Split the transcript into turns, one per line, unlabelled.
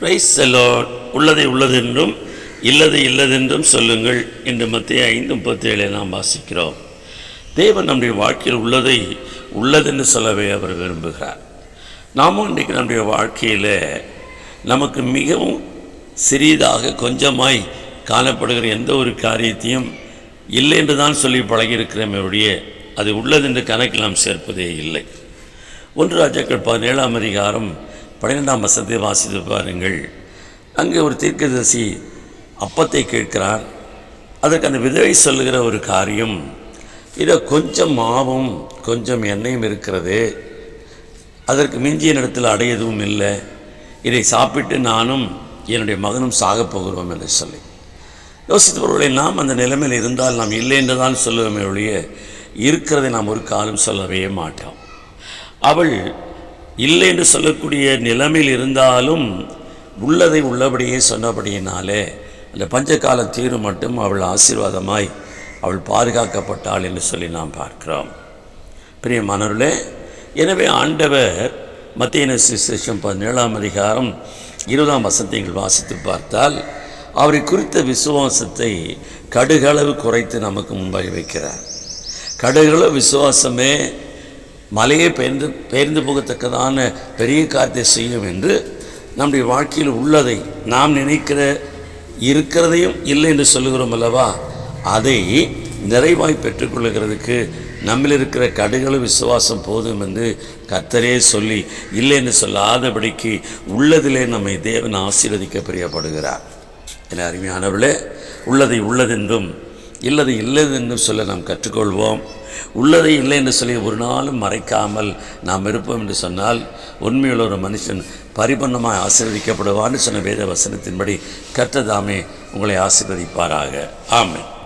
Price செல்லோன் உள்ளதை உள்ளதென்றும் இல்லது இல்லதென்றும் சொல்லுங்கள் என்று மத்திய ஐந்து முப்பத்தி ஏழை நாம் வாசிக்கிறோம். தேவன் நம்முடைய வாழ்க்கையில் உள்ளதை உள்ளதென்று சொல்லவே அவர் விரும்புகிறார். நாமும் இன்றைக்கு நம்முடைய வாழ்க்கையில் நமக்கு மிகவும் சிறியதாக கொஞ்சமாய் காணப்படுகிற எந்த ஒரு காரியத்தையும் இல்லை என்று தான் சொல்லி பழகியிருக்கிறோமே ஒழிய அது உள்ளதென்று கணக்கில் நாம் சேர்ப்பதே இல்லை. ஒன்று ராஜாக்கள் பதினேழாம் அதிகாரம் பன்னிரெண்டாம் வசத்தை வாசித்து பாருங்கள். அங்கே ஒரு தீர்க்கதரிசி அப்பத்தை கேட்கிறார். அதற்கு அந்த விதவை சொல்லுகிற ஒரு காரியம் இதோ கொஞ்சம் மாவும் கொஞ்சம் எண்ணெயும் இருக்கிறது. அதற்கு மிஞ்சிய இடத்தில் அடை எதுவும் இல்லை. இதை சாப்பிட்டு நானும் என்னுடைய மகனும் சாகப் போகிறோம் என்று சொல்லி. யோசித்தவர்களை நாம் அந்த நிலைமையில் இருந்தால் நாம் இல்லை என்று தான் சொல்லுவோமே ஒழிய இருக்கிறதை நாம் ஒரு காலம் சொல்லவே மாட்டோம். அவள் இல்லை என்று சொல்லக்கூடிய நிலைமையில் இருந்தாலும் உள்ளதை உள்ளபடியே சொன்னபடியினாலே அந்த பஞ்சகால தீர்வு மட்டும் அவள் ஆசீர்வாதமாய் அவள் பாதுகாக்கப்பட்டாள் என்று சொல்லி நாம் பார்க்கிறோம். பிரியமானவர்களே எனவே ஆண்டவர் மத்திய சுசேஷம் பதினேழாம் அதிகாரம் இருபதாம் வசனத்தை நீங்கள் வாசித்து பார்த்தால் அவரை குறித்த விசுவாசத்தை கடுகளவு குறைத்து நமக்கு முன்பாக வைக்கிறார். கடுகளவு விசுவாசமே மலையை பெயர்ந்து பெயர்ந்து போகத்தக்கதான பெரிய காரியத்தை செய்யும் என்று நம்முடைய வாழ்க்கையில் உள்ளதை நாம் நினைக்கிற இருக்கிறதையும் இல்லை என்று சொல்லுகிறோம் அல்லவா? அதை நிறைவாய் பெற்றுக்கொள்ளுகிறதுக்கு நம்மில் இருக்கிற கடுகளும் விசுவாசம் போதும் என்று கத்தரே சொல்லி இல்லை என்று சொல்லாதபடிக்கு உள்ளதிலே நம்மை தேவன் ஆசீர்வதிக்க பிரியப்படுகிறார். என அருமையானவர்களே உள்ளதை உள்ளதென்றும் இல்லது இல்லை என்று சொல்ல நாம் கற்றுக்கொள்வோம். உள்ளதை இல்லை என்று சொல்லி ஒரு நாளும் மறைக்காமல் நாம் இருப்போம் என்று சொன்னால் உண்மையுள்ள ஒரு மனுஷன் பரிபூர்ணமாக ஆசீர்வதிக்கப்படுவான்னு சொன்ன வேத வசனத்தின்படி கர்த்ததாமே உங்களை ஆசீர்வதிப்பாராக. ஆமாம்